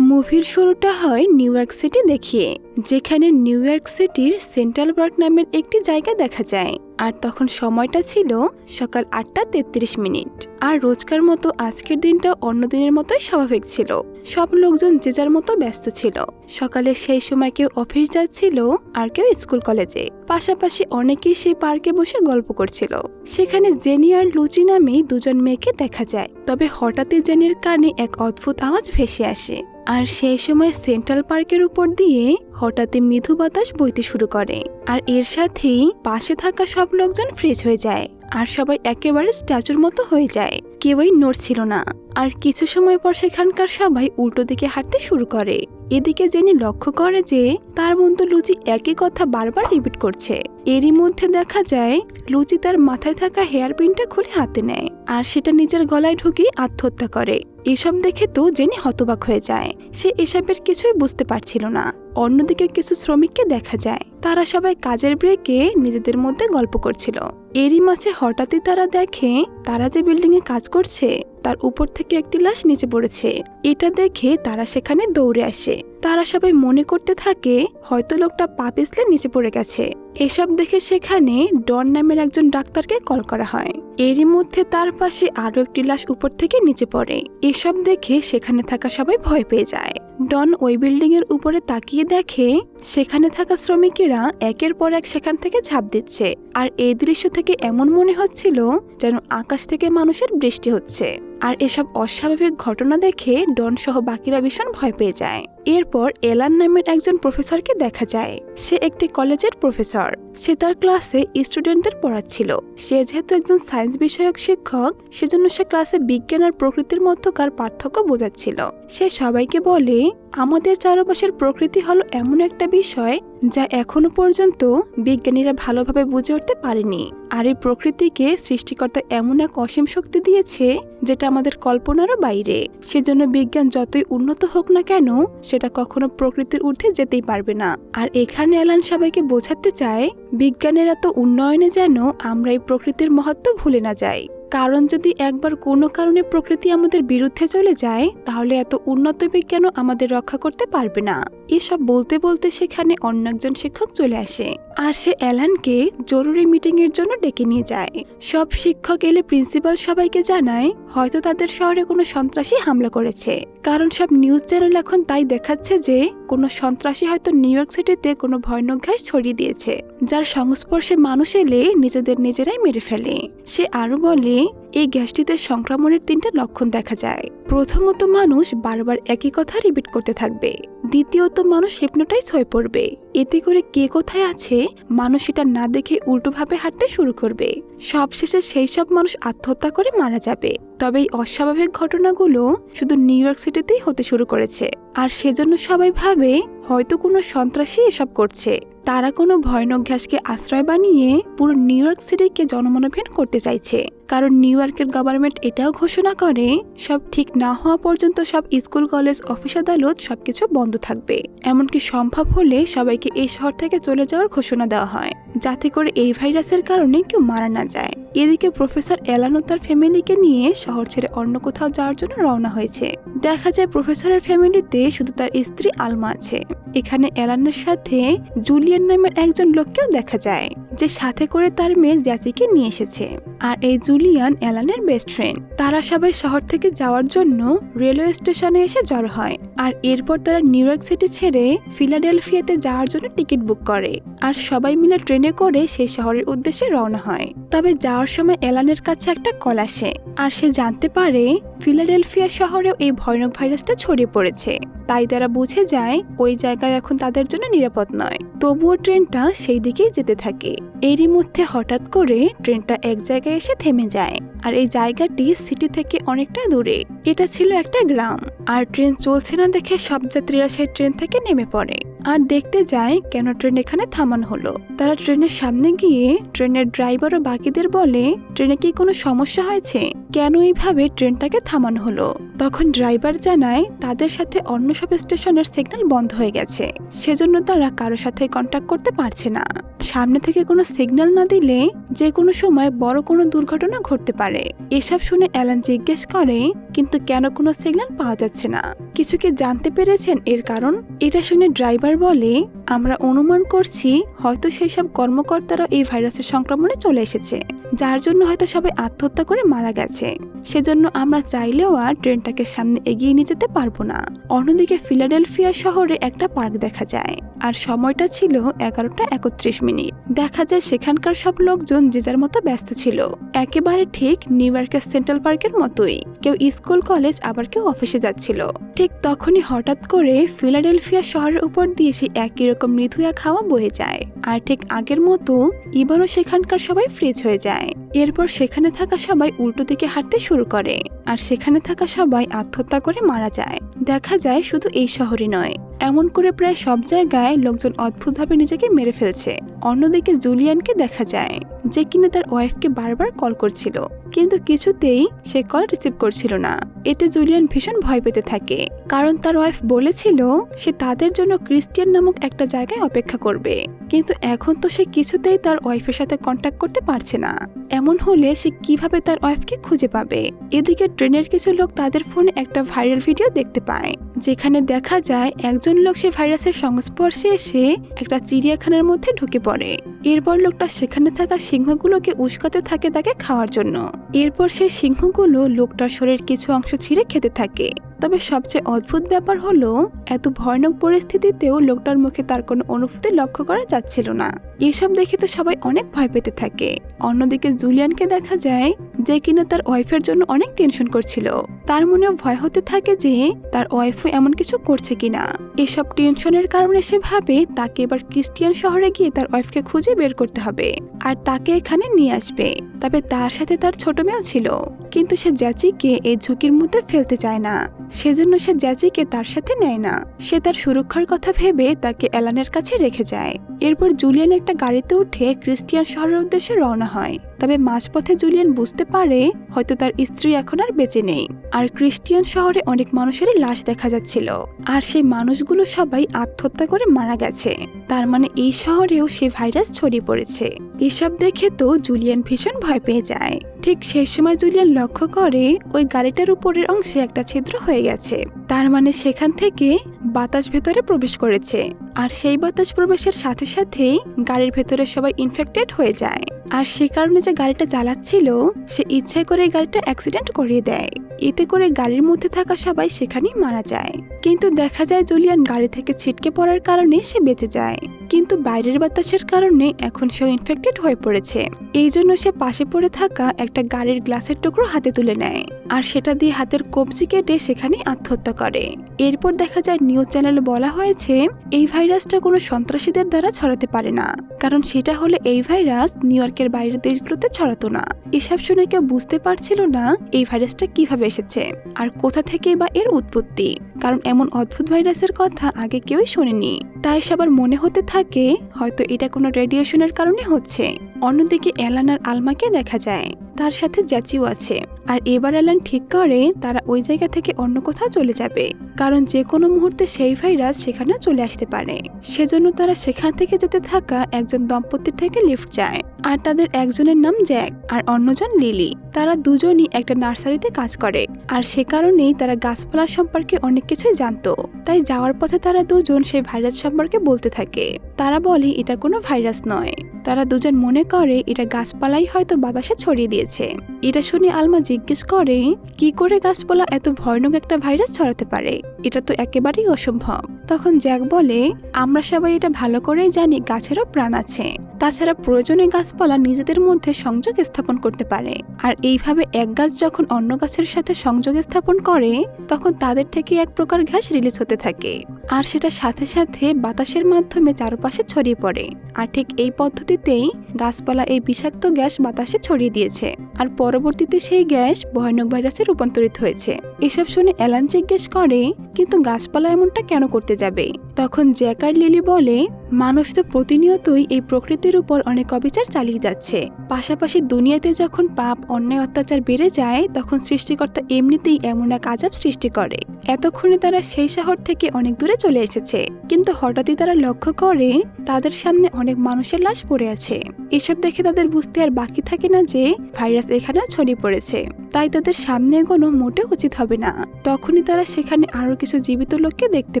মুভির শুরুটা হয় নিউ ইয়র্ক সিটি দেখিয়ে, যেখানে নিউ ইয়র্ক সিটির সেন্ট্রাল পার্ক নামের একটি জায়গা দেখা যায়। আর তখন সময়টা ছিল সকাল আটটা তেত্রিশ মিনিট। আর রোজকার মতো আজকের দিনটা অন্য দিনের মতোই স্বাভাবিক ছিল। সব লোকজন যে যার মতো ব্যস্ত ছিল। সকালে সেই সময় কেউ অফিস যাচ্ছিল আর কেউ স্কুল কলেজে। পাশাপাশি অনেকেই সেই পার্কে বসে গল্প করছিল। সেখানে জেনি আর লুচি নামে দুজন মেয়েকে দেখা যায়। তবে হঠাৎই জেনির কানে এক অদ্ভুত আওয়াজ ভেসে আসে। আর সেই সময় সেন্ট্রাল পার্কের উপর দিয়ে হঠাৎই মৃদু বাতাস বইতে শুরু করে। আর এর সাথেই পাশে থাকা সব লোকজন ফ্রিজ হয়ে যায়। আর সবাই একেবারে স্ট্যাচুর মতো হয়ে যায়। কেউই নড়ছিল না। আর কিছু সময় পর সেখানকার সবাই উল্টো দিকে হাঁটতে শুরু করে। এদিকে জেনি লক্ষ্য করে যে তার বন্ধু লুচি একই কথা বারবার রিপিট করছে। এরই মধ্যে দেখা যায়, লুচি তার মাথায় থাকা হেয়ার পিনটা খুলে হাতে নেয় আর সেটা নিজের গলায় ঢুকিয়ে আত্মহত্যা করে। এসব দেখে তো জেনে হতবাক হয়ে যায়। সে এসবের কিছুই বুঝতে পারছিল না। অন্যদিকে কিছু শ্রমিককে দেখা যায়, তারা সবাই কাজের ব্রেকে নিজেদের মধ্যে গল্প করছিল। এরই মাঝে হঠাৎই তারা দেখে, তারা যে বিল্ডিং এ কাজ করছে, তার উপর থেকে একটি লাশ নিচে পড়েছে। এটা দেখে তারা সেখানে দৌড়ে আসে। তারা সবাই মনে করতে থাকে হয়তো লোকটা পা পিছলে নিচে পড়ে গেছে। এসব দেখে সেখানে ডন নামের একজন ডাক্তারকে কল করা হয়। এরই মধ্যে তার পাশে আরও একটি লাশ উপর থেকে নিচে পড়ে। এসব দেখে সেখানে থাকা সবাই ভয় পেয়ে যায়। ডন ওই বিল্ডিং এর উপরে তাকিয়ে দেখে সেখানে থাকা শ্রমিকেরা একের পর এক সেখান থেকে ঝাঁপ দিচ্ছে। আর এই দৃশ্য থেকে এমন মনে হচ্ছিল যেন আকাশ থেকে মানুষের বৃষ্টি হচ্ছে। আর এসব অস্বাভাবিক ঘটনা দেখে ডন সহ বাকিরা ভীষণ ভয় পেয়ে যায়। এরপর এলান নামের একজন প্রফেসরকে দেখা যায়। সে একটি কলেজের প্রফেসর। সে তার ক্লাসে স্টুডেন্টদের পড়াচ্ছিল। সে যেহেতু একজন সায়েন্স বিষয়ক শিক্ষক, সেজন্য সে ক্লাসে বিজ্ঞান আর প্রকৃতির মধ্যকার পার্থক্য বোঝাচ্ছিল। সে সবাইকে বলে, আমাদের চারপাশের প্রকৃতি হলো এমন একটা বিষয় যা এখনও পর্যন্ত বিজ্ঞানীরা ভালোভাবে বুঝে উঠতে পারেনি। আর এই প্রকৃতিকে সৃষ্টিকর্তা এমন এক অসীম শক্তি দিয়েছে যেটা আমাদের কল্পনারও বাইরে। সেজন্য বিজ্ঞান যতই উন্নত হোক না কেন, সেটা কখনো প্রকৃতির ঊর্ধ্বে যেতেই পারবে না। আর এখানে এলান সবাইকে বোঝাতে চায়, বিজ্ঞানের এত উন্নয়নে যেন আমরা এই প্রকৃতির মহত্ব ভুলে না যাই। কারণ যদি একবার কোনো কারণে প্রকৃতি আমাদের বিরুদ্ধে চলে যায়, তাহলে এত উন্নত বিজ্ঞানও আমাদের রক্ষা করতে পারবে না। এসব বলতে বলতে সেখানে অন্য একজন শিক্ষক চলে আসে। আর সে অ্যালানকে জরুরি মিটিং এর জন্য ডেকে নিয়ে যায়। সব শিক্ষক এলে প্রিন্সিপাল সবাইকে জানায়, হয়তো তাদের শহরে কোনো সন্ত্রাসী হামলা করেছে। কারণ সব নিউজ চ্যানেল এখন তাই দেখাচ্ছে যে, কোনো সন্ত্রাসী হয়তো নিউ ইয়র্ক সিটিতে কোনো ভয়ানক ঘাস ছড়িয়ে দিয়েছে, যার সংস্পর্শে মানুষ এলে নিজেদের নিজেরাই মেরে ফেলে। সে আরও বলে, এই গ্যাসটিতে সংক্রমণের তিনটা লক্ষণ দেখা যায়। প্রথমত মানুষ বারবার একই কথা রিপিট করতে থাকবে। দ্বিতীয়ত মানুষ হিপনোটাইজ হয়ে পড়বে। এতে করে কে কোথায় আছে, মানুষ এটা না দেখে উল্টোভাবে হাঁটতে শুরু করবে। সবশেষে সেই সব মানুষ আত্মহত্যা করে মারা যাবে। তবে এই অস্বাভাবিক ঘটনাগুলো শুধু নিউ ইয়র্ক সিটিতেই হতে শুরু করেছে। আর সেজন্য সবাই ভাবে, হয়তো কোনো সন্ত্রাসী এসব করছে। তারা কোনো ভয়ানক ঘাসকে আশ্রয় বানিয়ে পুরো নিউ ইয়র্ক সিটিকে জনমনোভীন করতে চাইছে। কারণ নিউ ইয়র্কের গভর্নমেন্ট এটাও ঘোষণা করে, সব ঠিক না হওয়া পর্যন্ত সব স্কুল, কলেজ, অফিস আদালত সবকিছু বন্ধ থাকবে। এমনকি সম্ভব হলে সবাইকে এই শহর থেকে চলে যাওয়ার ঘোষণা দেওয়া হয়, যাতে করে এই ভাইরাসের কারণে কেউ মারা না যায়। এদিকে প্রফেসর এলানো তার ফ্যামিলিকে নিয়ে শহর ছেড়ে অন্য কোথাও যাওয়ার জন্য রওনা হয়েছে। দেখা যায় প্রফেসরের ফ্যামিলিতে শুধু তার স্ত্রী আলমা আছে। এখানে এলানের সাথে জুলিয়ান নামের একজন লোককেও দেখা যায়, যে সাথে করে তার মেয়ে জ্যাচিকে নিয়ে এসেছে। আর এই জুলিয়ান অ্যালানের বেস্ট ফ্রেন্ড। তারা সবাই শহর থেকে যাওয়ার জন্য রেলওয়ে স্টেশনে এসে জড়ো হয়। আর এরপর তারা নিউ ইয়র্ক সিটি ছেড়ে ফিলাডেলফিয়াতে যাওয়ার জন্য টিকিট বুক করে। আর সবাই মিলে ট্রেনে করে সেই শহরের উদ্দেশ্যে রওনা হয়। তবে যাওয়ার সময় এলানের কাছে একটা কল আসে। আর সে জানতে পারে ফিলাডেলফিয়া শহরেও এই ভয়ানক ভাইরাসটা ছড়িয়ে পড়েছে। তাই তারা বুঝে যায় ওই জায়গায় এখন তাদের জন্য নিরাপদ নয়। তবুও ট্রেনটা সেই দিকেই যেতে থাকে। এরই মধ্যে হঠাৎ করে ট্রেনটা এক জায়গায় এসে থেমে যায়। আর এই জায়গাটি সিটি থেকে অনেকটা দূরে। এটা ছিল একটা গ্রাম। আর ট্রেন চলছে না দেখে সব যাত্রীরা সেই ট্রেন থেকে নেমে পড়ে। আর দেখতে যায় কেন ট্রেন এখানে থামানো হলো। তারা ট্রেনের সামনে গিয়ে ট্রেনের ড্রাইভার ও বাকিদের বলে ট্রেনে কি কোনো সমস্যা হয়েছে? কেন এইভাবে ট্রেনটাকে থামানো হলো? তখন ড্রাইভার জানায়, তাদের সাথে অন্য সব স্টেশনের সিগন্যাল বন্ধ হয়ে গেছে। সেজন্য তারা কারও সাথে কন্ট্যাক্ট করতে পারছে না। সামনে থেকে কোনো সিগন্যাল না দিলে যে কোনো সময় বড় কোনো দুর্ঘটনা ঘটতে পারে। এসব শুনে অ্যালান জিজ্ঞেস করে কিন্তু কেন কোনো সিগন্যাল পাওয়া যাচ্ছে না? কিছু কি জানতে পেরেছেন? এর কারণ? এটা শুনে ড্রাইভার বলে, আমরা অনুমান করছি হয়তো সেই সব কর্মকর্তারা এই ভাইরাসের সংক্রমণে চলে এসেছে, যার জন্য হয়তো সবাই আত্মহত্যা করে মারা গেছে। সেজন্য আমরা চাইলেও আর ট্রেনটাকে সামনে এগিয়ে নিয়ে যেতে পারব না। অন্যদিকে ফিলাডেলফিয়া শহরে একটা পার্ক দেখা যায়, আর সময়টা ছিল এগারোটা একত্রিশ মিনিট। দেখা যায় সেখানকার সব লোকজন যে যার মতো ব্যস্ত ছিল। একেবারে ঠিক নিউ ইয়র্কের সেন্ট্রাল পার্কের মতোই। কেউ স্কুল, কলেজ, আবার কেউ অফিসে যাচ্ছিল। ঠিক তখনই হঠাৎ করে ফিলাডেলফিয়া শহরের উপর দিয়ে সেই একই রকম মৃদু এক হাওয়া বয়ে যায়। আর ঠিক আগের মতো এবারও সেখানকার সবাই ফ্রিজ হয়ে যায়। এরপর সেখানে থাকা সবাই উল্টো দিকে হাঁটতে শুরু করে। আর সেখানে থাকা সবাই আত্মহত্যা করে মারা যায়। দেখা যায় শুধু এই শহরই নয়। এমন করে প্রায় সব জায়গায় লোকজন অদ্ভুতভাবে নিজেকে মেরে ফেলছে। অন্যদিকে জুলিয়ানকে দেখা যায় যে কিনা তার ওয়াইফকে বারবার কল করছিল, কিন্তু কিছুতেই সে কল রিসিভ করছিল না। এতে জুলিয়ান ভীষণ ভয় পেতে থাকে, কারণ তার ওয়াইফ বলেছিল সে তাদের জন্য ক্রিস্টিয়ান নামক একটা জায়গায় অপেক্ষা করবে, কিন্তু এখন তো সে কিছুতেই তার ওয়াইফের সাথে কন্ট্যাক্ট করতে পারছে না। এমন হলে সে কীভাবে তার ওয়াইফকে খুঁজে পাবে? এদিকে ট্রেনের কিছু লোক তাদের ফোনে একটা ভাইরাল ভিডিও দেখতে পায়, যেখানে দেখা যায় একজন লোক সে ভাইরাসের সংস্পর্শে এসে একটা চিড়িয়াখানার মধ্যে ঢুকে পড়ে। এরপর লোকটা সেখানে থাকা সিংহগুলোকে উস্কাতে থাকে তাকে খাওয়ার জন্য। এরপর সেই সিংহগুলো লোকটার শরীরের কিছু অংশ ছিঁড়ে খেতে থাকে। তবে সবচেয়ে অদ্ভুত ব্যাপার হলো, এত ভয়ানক পরিস্থিতিতেও লোকটার মুখে তার কোনো অনুভূতি লক্ষ্য করা যাচ্ছিল না। এসব দেখে তো সবাই অনেক ভয় পেতে থাকে। অন্যদিকে জুলিয়ানকে দেখা যায় যে কিনা তার ওয়াইফের জন্য অনেক টেনশন করছিল। তার মনেও ভয় হতে থাকে যে তার ওয়াইফও এমন কিছু করছে কিনা। এসব টেনশনের কারণে সে ভাবে তাকে এবার ক্রিস্টিয়ান শহরে গিয়ে তার ওয়াইফকে খুঁজে বের করতে হবে, আর তাকে এখানে নিয়ে আসবে। তবে তার সাথে তার ছোট মেয়েও ছিল। কিন্তু সে জ্যাচিকে এই ঝুঁকির মধ্যে ফেলতে চায় না। সেজন্য সে জ্যাচিকে তার সাথে নেয় না। সে তার সুরক্ষার কথা ভেবে তাকে অ্যালানের কাছে রেখে যায়। এরপর জুলিয়ান একটা গাড়িতে উঠে ক্রিস্টিয়ান শহরের উদ্দেশ্যে রওনা হয়। তবে মাঝপথে জুলিয়ান বুঝতে পারে হয়তো তার স্ত্রী এখন আর বেঁচে নেই। আর ক্রিস্টিয়ান শহরে অনেক মানুষের লাশ দেখা যাচ্ছিল। আর সেই মানুষগুলো সবাই আত্মহত্যা করে মারা গেছে। তার মানে এই শহরেও সে ভাইরাস ছড়িয়ে পড়েছে। এসব দেখে তো জুলিয়ান ভীষণ ভয় পেয়ে যায়। ঠিক সেই সময় জুলিয়ান লক্ষ্য করে ওই গাড়িটার উপরের অংশে একটা ছিদ্র হয়ে গেছে। তার মানে সেখান থেকে বাতাস ভেতরে প্রবেশ করেছে। আর সেই বাতাস প্রবেশের সাথে সাথেই গাড়ির ভেতরে সবাই ইনফেক্টেড হয়ে যায়। আর সে কারণে যে গাড়িটা চালাচ্ছিল, সে ইচ্ছে করে গাড়িটা অ্যাক্সিডেন্ট করিয়ে দেয়। এতে করে গাড়ির মধ্যে থাকা সবাই সেখানেই মারা যায়। কিন্তু দেখা যায় জুলিয়ান গাড়ি থেকে ছিটকে পড়ার কারণে সে বেঁচে যায়। কিন্তু বাইরের বাতাসের কারণে এখন সে ইনফেক্টেড হয়ে পড়েছে। এই জন্য সে পাশে পড়ে থাকা একটা গাড়ির গ্লাসের টুকরো হাতে তুলে নেয়। আর সেটা দিয়ে হাতের কবজি কেটে সেখানে আত্মহত্যা করে। এরপর দেখা যায় নিউজ চ্যানেলে বলা হয়েছে, এই ভাইরাসটা কোনো সন্ত্রাসীদের দ্বারা ছড়াতে পারে না। কারণ সেটা হলে এই ভাইরাস নিউ ইয়র্কের বাইরের দেশগুলোতে ছড়াতো না। এসব শুনে কেউ বুঝতে পারছিল না এই ভাইরাসটা কীভাবে এসেছে, আর কোথা থেকে বা এর উৎপত্তি। কারণ এমন অদ্ভুত ভাইরাসের কথা আগে কেউই শোনেনি। তাই সবার মনে হতে থাকে, হয়তো এটা কোনো রেডিয়েশনের কারণে হচ্ছে। অন্যদিকে অ্যালান আর আলমাকে দেখা যায়, তার সাথে জ্যাচিও আছে। আর এবার অ্যালান ঠিক করে তারা ওই জায়গা থেকে অন্য কোথাও চলে যাবে। কারণ যে কোনো মুহূর্তে সেই ভাইরাস সেখানে চলে আসতে পারে। সেজন্য তারা সেখান থেকে যেতে থাকা একজন দম্পতির থেকে লিফট যায়। আর তাদের একজনের নাম জ্যাক, আর অন্যজন লিলি। তারা দুজনই একটা নার্সারিতে কাজ করে। আর সে কারণেই তারা গাছপালা সম্পর্কে অনেক কিছুই জানতো। তাই যাওয়ার পথে তারা দুজন সেই ভাইরাস সম্পর্কে বলতে থাকে। তারা বলে, এটা কোনো ভাইরাস নয়। তারা দুজন মনে করে, এটা গাছপালাই হয়তো বাতাসে ছড়িয়ে দিয়েছে। এটা শুনে আলমা জিজ্ঞেস করে, কি করে গাছপালা এত ভয়ানক একটা ভাইরাস ছড়াতে পারে? এটা তো একেবারেই অসম্ভব। তখন জ্যাক বলে, আমরা সবাই এটা ভালো করেই জানি গাছেরও প্রাণ আছে। তাছাড়া প্রয়োজনে গাছপালা নিজেদের মধ্যে সংযোগ স্থাপন করতে পারে। আর এইভাবে এক গাছ যখন অন্য গাছের সাথে সংযোগ স্থাপন করে, তখন তাদের থেকে এক প্রকার গ্যাস রিলিজ হতে থাকে। আর সেটা সাথে সাথে বাতাসের মাধ্যমে চারপাশে ছড়িয়ে পড়ে। আর ঠিক এই পদ্ধতিতেই গাছপালা এই বিষাক্ত গ্যাস বাতাসে ছড়িয়ে দিয়েছে। আর পরবর্তীতে সেই গ্যাস ভয়ানক ভাইরাসে রূপান্তরিত হয়েছে। এসব শুনে অ্যালান জিজ্ঞেস করে কিন্তু গাছপালা এমনটা কেন করতে যাবে? তখন জ্যাকার লিলি বলে, মানুষ তো প্রতিনিয়তই এই প্রকৃতির উপর অনেক অবিচার চালিয়ে যাচ্ছে। পাশাপাশি দুনিয়াতে যখন পাপ, অন্যায়, অত্যাচার বেড়ে যায়, তখন সৃষ্টিকর্তা এমনিতেই এমন এক আজাব সৃষ্টি করে। এতক্ষণে তারা সেই শহর থেকে অনেক দূরে চলে এসেছে। কিন্তু হঠাৎই তারা লক্ষ্য করে, তাদের সামনে অনেক মানুষের লাশ পড়ে আছে। এসব দেখে তাদের বুঝতে আর বাকি থাকে না যে, ভাইরাস এখানেও ছড়িয়ে পড়েছে। তাই তাদের সামনে এগোনো মোটেও উচিত হবে না। তখনই তারা সেখানে আরও কিছু জীবিত লোককে দেখতে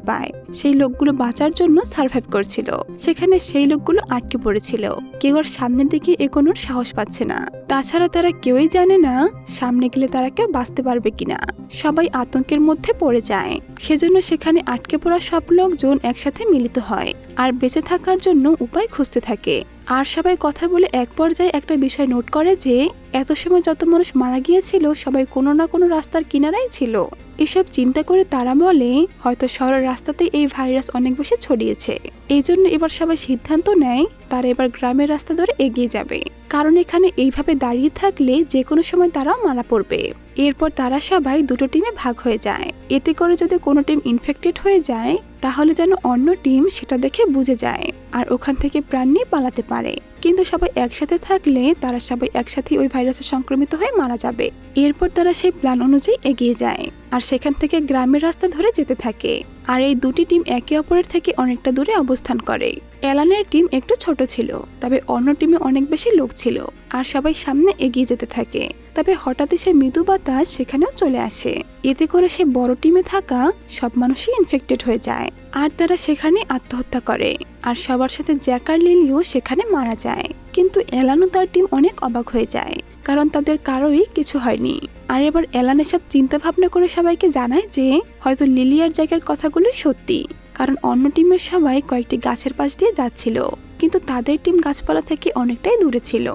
পায়। সেই লোকগুলো বাঁচার জন্য সার্ভাইভ করছিল। সেখানে সেই লোকগুলো আটকে পড়েছিল। কেউ আর সামনের দিকে এগোনোর সাহস পাচ্ছে না। তাছাড়া তারা কেউই জানে না সামনে গেলে তারা কেউ বাঁচতে পারবে কিনা। সবাই আতঙ্কের মধ্যে পড়ে যায়। সেজন্য সেখানে আটকে পড়া সব লোকজন একসাথে মিলিত হয়। আর বেঁচে থাকার জন্য উপায় খুঁজতে থাকে। আর সবাই কথা বলে এক পর্যায়ে একটা বিষয় নোট করে যে, এত সময় যত মানুষ মারা গিয়েছিল, সবাই কোনো না কোনো রাস্তার কিনারাই ছিল। এসব চিন্তা করে তারা বলে, হয়তো শহরের রাস্তাতে এই ভাইরাস অনেক বেশি ছড়িয়েছে। এই জন্য এবার সবাই সিদ্ধান্ত নেয়, তারা এবার গ্রামের রাস্তা ধরে এগিয়ে যাবে। কারণ এখানে এইভাবে দাঁড়িয়ে থাকলে যে কোনো সময় তারাও মারা পড়বে। এরপর তারা সবাই দুটো টিমে ভাগ হয়ে যায়। এতে করে যদি কোনো টিম ইনফেক্টেড হয়ে যায়, তাহলে যেন অন্য টিম সেটা দেখে বুঝে যায় আর ওখান থেকে প্রাণ নিয়ে পালাতে পারে। কিন্তু সবাই একসাথে থাকলে তারা সবাই একসাথে ওই ভাইরাসে সংক্রমিত হয়ে মারা যাবে। এরপর তারা সেই প্ল্যান অনুযায়ী এগিয়ে যায়। আর সেখান থেকে গ্রামের রাস্তা ধরে যেতে থাকে। আর এই দুটি টিম একে অপরের থেকে অনেকটা দূরে অবস্থান করে। এলানের টিম একটু ছোট ছিল, তবে অন্য টিমে অনেক বেশি লোক ছিল আর সবাই সামনে এগিয়ে যেতে থাকে। তবে হঠাৎই সে মৃদু বাতাস সেখানেও চলে আসে। এতে করে সে বড় টিমে থাকা সব মানুষই ইনফেক্টেড হয়ে যায় আর তারা সেখানে আত্মহত্যা করে আর সবার সাথে জ্যাকার লিলিও সেখানে মারা যায়। কিন্তু এলানো তার টিম অনেক অবাক হয়ে যায়, কারণ তাদের কারোই কিছু হয়নি। আর এবার এলান এসব চিন্তা ভাবনা করে সবাইকে জানায় যে হয়তো লিলিয়ার জায়গার কথাগুলোই সত্যি, কারণ অন্য টিমের সবাই কয়েকটি গাছের পাশ দিয়ে যাচ্ছিল, কিন্তু তাদের টিম গাছপালা থেকে অনেকটাই দূরে ছিল।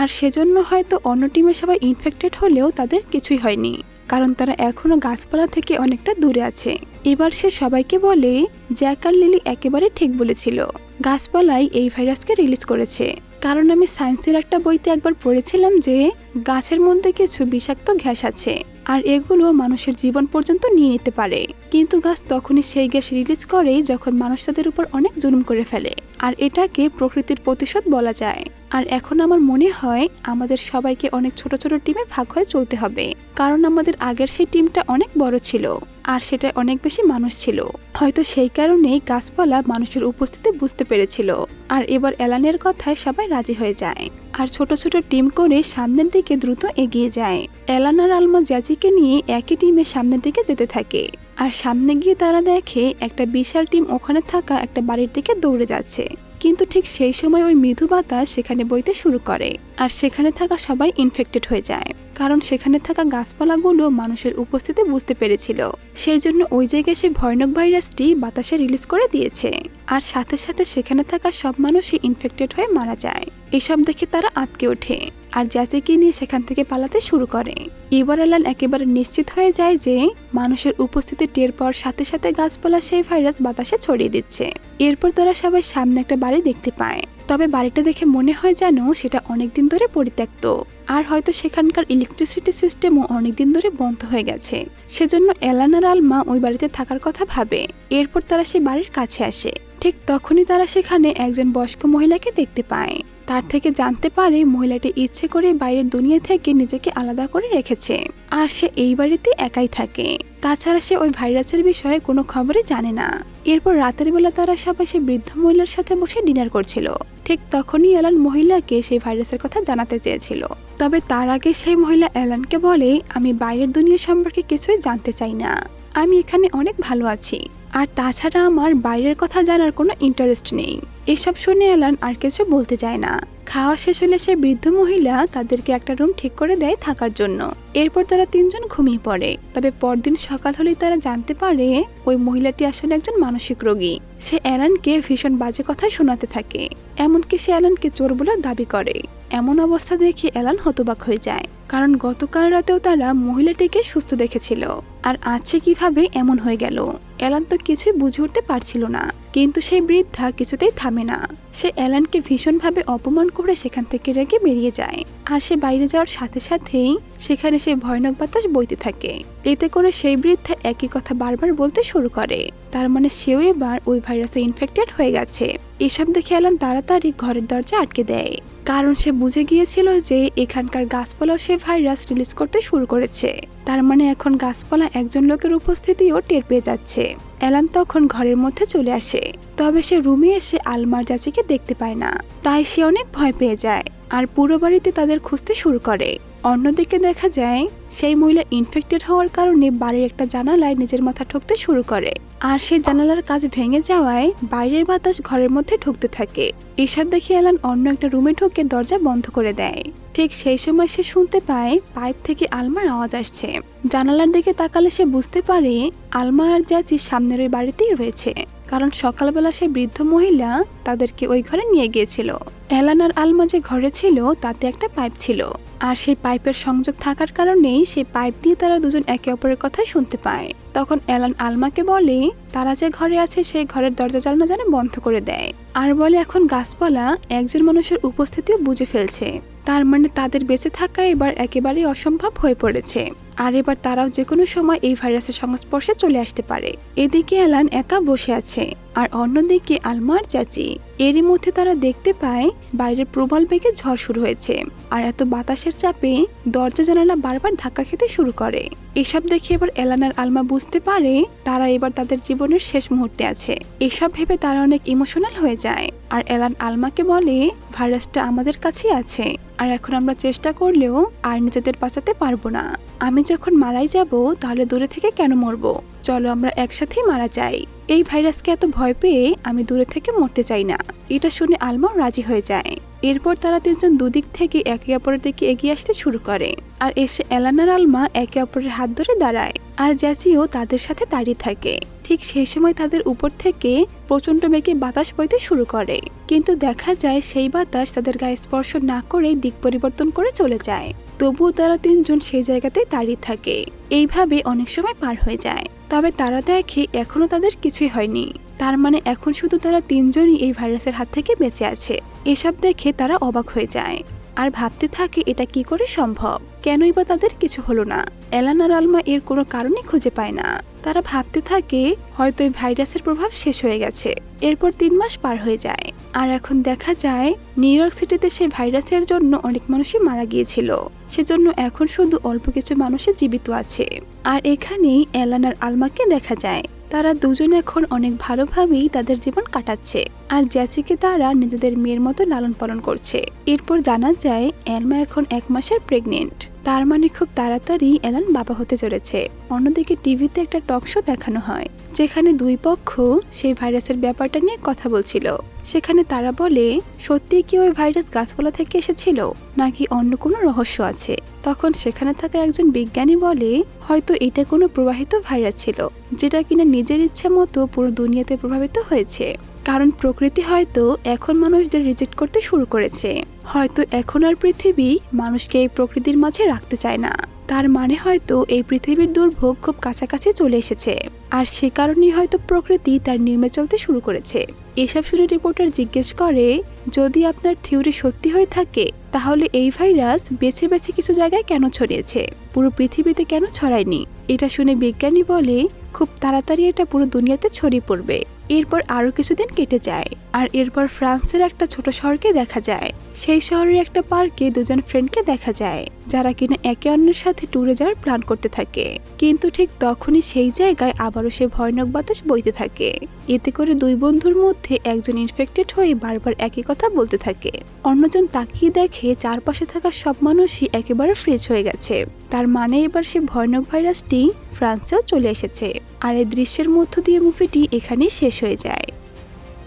আর সেজন্য হয়তো অন্য টিমের সবাই ইনফেক্টেড হলেও তাদের কিছুই হয়নি, কারণ তারা এখনও গাছপালা থেকে অনেকটা দূরে আছে। এবার সে সবাইকে বলে জ্যাকার লিলি একেবারে ঠিক বলেছিল। গাছপালাই এই ভাইরাসকে রিলিজ করেছে। কারণ আমি সায়েন্সের একটা বইতে একবার পড়েছিলাম যে গাছের মধ্যে কিছু বিষাক্ত গ্যাস আছে আর এগুলো মানুষের জীবন পর্যন্ত নিয়ে নিতে পারে। কিন্তু গাছ তখনই সেই গ্যাস রিলিজ করে যখন মানুষ তাদের উপর অনেক জুলুম করে ফেলে। আর এটাকে প্রকৃতির প্রতিশোধ বলা যায়। আর এখন আমার মনে হয় আমাদের সবাইকে অনেক ছোট ছোট টিমে ভাগ হয়ে চলতে হবে। কারণ আমাদের আগের সেই টিমটা অনেক বড় ছিল আর সেটা অনেক বেশি মানুষ ছিল। হয়তো সেই কারণেই গাছপালা মানুষের উপস্থিতি বুঝতে পেরেছিল। আর এবার এলানের কথায় সবাই রাজি হয়ে যায়। আর ছোট ছোট টিম করে সামনের দিকে দ্রুত এগিয়ে যায়। এলান আর আলমা জ্যাজিকে নিয়ে একই টিমে সামনের দিকে যেতে থাকে। আর সামনে গিয়ে তারা দেখে একটা বিশাল টিম ওখানে থাকা একটা বাড়ির দিকে দৌড়ে যাচ্ছে। কিন্তু ঠিক সেই সময় ওই মৃদু বাতাস সেখানে বইতে শুরু করে আর সেখানে থাকা সবাই ইনফেক্টেড হয়ে যায়। কারণ সেখানে থাকা গাছপালাগুলো মানুষের উপস্থিতি বুঝতে পেরেছিল। সেই জন্য ওই জায়গায় সে ভয়ানক ভাইরাসটি বাতাসে রিলিজ করে দিয়েছে। আর সাথে সাথে সেখানে থাকা সব মানুষই ইনফেক্টেড হয়ে মারা যায়। এসব দেখে তারা আটকে ওঠে। আর জ্যাচিকে নিয়ে সেখান থেকে পালাতে শুরু করে। এবার এলান একেবারে নিশ্চিত হয়ে যায় যে মানুষের উপস্থিতি টের পাওয়ার সাথে সাথে গাছপালা সেই ভাইরাস বাতাসে ছড়িয়ে দিচ্ছে। এরপর তারা সবাই সামনে একটা বাড়ি দেখতে পায়। তবে বাড়িটা দেখে মনে হয় যেন সেটা অনেকদিন ধরে পরিত্যক্ত। আর হয়তো সেখানকার ইলেকট্রিসিটি সিস্টেমও অনেকদিন ধরে বন্ধ হয়ে গেছে। সেজন্য এলানার আলমা ওই বাড়িতে থাকার কথা ভাবে। এরপর তারা সেই বাড়ির কাছে আসে। ঠিক তখনই তারা সেখানে একজন বয়স্ক মহিলাকে দেখতে পায়। তার থেকে জানতে পারে মহিলাটি ইচ্ছে করে বাইরের দুনিয়া থেকে নিজেকে আলাদা করে রেখেছে। আর সে এই বাড়িতে একাই থাকে। তাছাড়া সে ওই ভাইরাসের বিষয়ে কোনো খবরই জানে না। এরপর রাতের বেলা তারা সবাই সেই বৃদ্ধ মহিলার সাথে বসে ডিনার করছিল। ঠিক তখনই এলান মহিলাকে সেই ভাইরাসের কথা জানাতে চেয়েছিল। তবে তার আগে সেই মহিলা এলানকে বলে, আমি বাইরের দুনিয়া সম্পর্কে কিছুই জানতে চাই না। আমি এখানে অনেক ভালো আছি। আর তাছাড়া আমার বাইরের কথা জানার কোনো ইন্টারেস্ট নেই। এসব শুনে এলান আর কিছু বলতে চায় না। খাওয়া শেষ হলে সে বৃদ্ধ মহিলা তাদেরকে একটা রুম ঠিক করে দেয় থাকার জন্য। এরপর তারা তিনজন ঘুমিয়ে পড়ে। তবে পরদিন সকাল হলেই তারা জানতে পারে ওই মহিলাটি আসলে একজন মানসিক রোগী। সে অ্যালানকে ভীষণ বাজে কথা শোনাতে থাকে। এমনকি সে অ্যালানকে চোর বলে দাবি করে। এমন অবস্থা দেখে অ্যালান হতবাক হয়ে যায়। কারণ গতকাল রাতেও তারা মহিলাটিকে সুস্থ দেখেছিল। আর আছে কীভাবে এমন হয়ে গেল? অ্যালান তো কিছুই বুঝে উঠতে পারছিল না। কিন্তু সেই বৃদ্ধা কিছুতেই থামে না। সে অ্যালানকে ভীষণভাবে অপমান করে সেখান থেকে রেগে বেরিয়ে যায়। আর সে বাইরে যাওয়ার সাথে সাথেই সেখানে সেই ভয়ানক বাতাস বইতে থাকে। এতে করে সেই বৃদ্ধা একই কথা বারবার বলতে শুরু করে। তার মানে সেও এবার ওই ভাইরাসে ইনফেক্টেড হয়ে গেছে। এসব দেখে অ্যালান তাড়াতাড়ি ঘরের দরজা আটকে দেয়। কারণ সে বুঝে গিয়েছিল যে এখানকার গাছপালাও সে ভাইরাস রিলিজ করতে শুরু করেছে। তার মানে এখন গাছপালা একজন লোকের উপস্থিতিও টের পেয়ে যাচ্ছে। অ্যালান তখন ঘরের মধ্যে চলে আসে, তবে সে রুমে এসে আলমার চাচিকে দেখতে পায় না। তাই সে অনেক ভয় পেয়ে যায় আর পুরো বাড়িতে তাদের খুঁজতে শুরু করে। অন্যদিকে দেখা যায়, সেই মহিলা ইনফেক্টেড হওয়ার কারণে বাড়ির একটা জানালায় নিজের মাথা ঠকতে শুরু করে আর সেই জানালার কাজ ভেঙে যাওয়ায় বাইরের বাতাস ঘরের মধ্যে ঢুকতে থাকে। এসব দেখে এলান অন্য একটা রুমে ঢুকে দরজা বন্ধ করে দেয়। ঠিক সেই সময় সে শুনতে পায় পাইপ থেকে আলমার আওয়াজ আসছে। জানালার দিকে তাকালে সে বুঝতে পারে আলমা আর চাচি সামনের ওই বাড়িতেই রয়েছে। কারণ সকালবেলা সেই বৃদ্ধ মহিলা তাদেরকে ওই ঘরে নিয়ে গিয়েছিল। এলান আর আলমা যে ঘরে ছিল, তাতে একটা পাইপ ছিল। আর সেই পাইপের সংযোগ থাকার কারণেই সেই পাইপ দিয়ে তারা দুজন একে অপরের কথা শুনতে পায়। তখন এলান আলমাকে বলে, তারা যে ঘরে আছে, সেই ঘরের দরজা জানলা যেন বন্ধ করে দেয়। আর বলে, এখন গাছপালা একজন মানুষের উপস্থিতিও বুঝে ফেলছে। তার মানে তাদের বেঁচে থাকা এবার একেবারেই অসম্ভব হয়ে পড়েছে। আর এবার তারাও যে কোনো সময় এই ভাইরাসের সংস্পর্শে চলে আসতে পারে। এদিকে অ্যালান একা বসে আছে, আর অন্যদিকে আলমার চাচি। এরই মধ্যে তারা দেখতে পায়, বাইরের প্রবল বেগে ঝড় শুরু হয়েছে, আর এত বাতাসের চাপে দরজা জানালা বারবার ধাক্কা খেতে শুরু করে। এসব দেখে এবার এলানার আলমা বুঝতে পারে, তারা এবার তাদের জীবনের শেষ মুহূর্তে আছে। এসব ভেবে তারা অনেক ইমোশনাল হয়ে যায়, আর এলান আলমাকে বলে, ভাইরাসটা আমাদের কাছেই আছে, আর এখন আমরা চেষ্টা করলেও আর নিজেদের বাঁচাতে পারব না। আমি যখন মারাই যাব, তাহলে দূরে থেকে কেন মরবো? চলো আমরা একসাথেই মারা যাই। এই ভাইরাসকে এত ভয় পেয়ে আমি দূরে থেকে মরতে চাই না। এটা শুনে আলমাও রাজি হয়ে যায়। এরপর তারা তিনজন দুদিক থেকে একে অপরের দিকে এগিয়ে আসতে শুরু করে। আর এসে এলানার আলমা একে অপরের হাত ধরে দাঁড়ায়। আর জ্যাচিও তাদের সাথে দাঁড়িয়ে থাকে। ঠিক সেই সময় তাদের উপর থেকে প্রচণ্ড মেঘে বাতাস বইতে শুরু করে। কিন্তু দেখা যায় সেই বাতাস তাদের গায়ে স্পর্শ না করে দিক পরিবর্তন করে চলে যায়। তবুও তারা তিনজন সেই জায়গাতে দাঁড়িয়ে থাকে। এইভাবে অনেক সময় পার হয়ে যায়। তবে তারা দেখে এখনও তাদের কিছুই হয়নি। তার মানে এখন শুধু তারা তিনজনই এই ভাইরাসের হাত থেকে বেঁচে আছে। এসব দেখে তারা অবাক হয়ে যায়। আর ভাবতে থাকে এটা কি করে সম্ভব? কেনই বা তাদের কিছু হলো না? এলানার আলমা এর কোনো কারণই খুঁজে পায় না। তারা ভাবতে থাকে হয়তো এই ভাইরাসের প্রভাব শেষ হয়ে গেছে। এরপর তিন মাস পার হয়ে যায়। আর এখন দেখা যায়, নিউ ইয়র্ক সিটিতে সেই ভাইরাসের জন্য অনেক মানুষই মারা গিয়েছিল। সেজন্য এখন শুধু অল্প কিছু মানুষই জীবিত আছে। আর এখানেই এলানার আলমাকে দেখা যায়। তারা দুজন এখন অনেক ভালোভাবেই তাদের জীবন কাটাচ্ছে। আর জ্যাচিকে তারা নিজেদের মেয়ের মতো লালন পালন করছে। এরপর জানা যায়, এলমা এখন এক মাসের প্রেগনেন্ট তার মানে খুব তাড়াতাড়ি এলান বাবা হতে চলেছে। অন্যদিকে টিভিতে একটা টক শো দেখানো হয়, যেখানে দুই পক্ষ সেই ভাইরাসের ব্যাপারটা নিয়ে কথা বলছিল। সেখানে তারা বলে, সত্যি কি ওই ভাইরাস গাছপালা থেকে এসেছিল? নাকি অন্য কোনো রহস্য আছে? তখন সেখানে থাকা একজন বিজ্ঞানী বলে, হয়তো এটা কোনো প্রবাহিত ভাইরাস ছিল, যেটা কিনা নিজের ইচ্ছে মতো পুরো দুনিয়াতে প্রভাবিত হয়েছে। কারণ প্রকৃতি হয়তো এখন মানুষদের রিজেক্ট করতে শুরু করেছে। হয়তো এখন আর পৃথিবী মানুষকে এই প্রকৃতির মাঝে রাখতে চায় না। তার মানে হয়তো এই পৃথিবীর দুর্ভোগ খুব কাছাকাছি চলে এসেছে। আর সে কারণেই হয়তো প্রকৃতি তার নিয়মে চলতে শুরু করেছে। এসব শুনে রিপোর্টার জিজ্ঞেস করে, যদি আপনার থিওরি সত্যি হয়ে থাকে, তাহলে এই ভাইরাস বেছে বেছে কিছু জায়গায় কেন ছড়িয়েছে? পুরো পৃথিবীতে কেন ছড়ায়নি? এটা শুনে বিজ্ঞানী বলে, খুব তাড়াতাড়ি এটা পুরো দুনিয়াতে ছড়িয়ে পড়বে। এরপর আরও কিছুদিন কেটে যায় আর এরপর ফ্রান্সের একটা ছোট শহরকে দেখা যায়। সেই শহরের একটা পার্কে দুজন ফ্রেন্ডকে দেখা যায়, যারা কিনা একে অন্যের সাথে ট্যুরে যাওয়ার প্ল্যান করতে থাকে। কিন্তু ঠিক তখনই সেই জায়গায় আবারও সে ভয়ানক বাতাস বইতে থাকে। এতে করে দুই বন্ধুর মধ্যে একজন ইনফেক্টেড হয়ে বারবার একই কথা বলতে থাকে। অন্যজন তাকিয়ে দেখে চারপাশে থাকা সব মানুষই একেবারে ফ্রেজ হয়ে গেছে। তার মানে এবার সে ভয়ানক ভাইরাসটি ফ্রান্সেও চলে এসেছে। আর এই দৃশ্যের মধ্য দিয়ে মুভিটি এখানেই শেষ হয়ে যায়।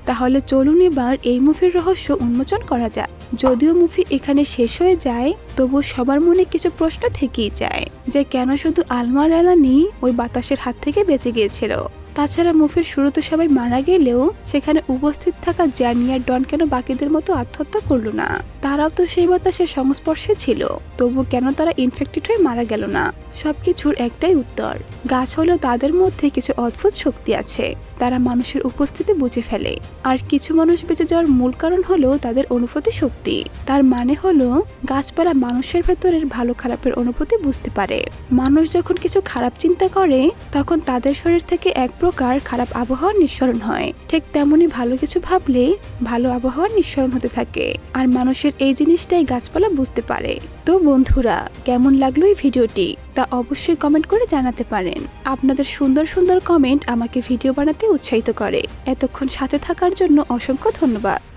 তাহলে চলুন এবার এই মুভির রহস্য উন্মোচন করা যাক। যদিও মুভি এখানে শেষ হয়ে যায় তবু সবার মনে কিছু প্রশ্ন থেকেই যায় যে কেন শুধু আলমার এলানি ওই বাতাসের হাত থেকে বেঁচে গিয়েছিল? তাছাড়া মুভির শুরুতে সবাই মারা গেলেও সেখানে উপস্থিত থাকা জ্যানি আর ডন কেন বাকিদের মতো আত্মহত্যা করল না? তারাও তো সেই বাতাসের সংস্পর্শে ছিল। তবু কেন তারা ইনফেক্টেড হয়ে মারা গেল না? সবকিছুর একটাই উত্তর। গাছ হলো তাদের মধ্যে কিছু অদ্ভুত শক্তি আছে। তারা মানুষের উপস্থিতি বুঝে ফেলে। আর কিছু মানুষ বেঁচে যাওয়ার মূল কারণ হলো তাদের অনুভূতি শক্তি। তার মানে হলো গাছপালা মানুষের ভেতরের ভালো খারাপের অনুভূতি বুঝতে পারে। মানুষ যখন কিছু খারাপ চিন্তা করে, তখন তাদের শরীর থেকে এক প্রকার খারাপ আবহাওয়ার নিঃসরণ হয়। ঠিক তেমনই ভালো কিছু ভাবলে ভালো আবহাওয়ার নিঃসরণ হতে থাকে। আর মানুষের এই জিনিসটাই গাছপালা বুঝতে পারে। তো বন্ধুরা, কেমন লাগল এই ভিডিওটি? তা অবশ্যই কমেন্ট করে জানাতে পারেন। আপনাদের সুন্দর সুন্দর কমেন্ট আমাকে ভিডিও বানাতে উৎসাহিত করে। এতক্ষণ সাথে থাকার জন্য অসংখ্য ধন্যবাদ।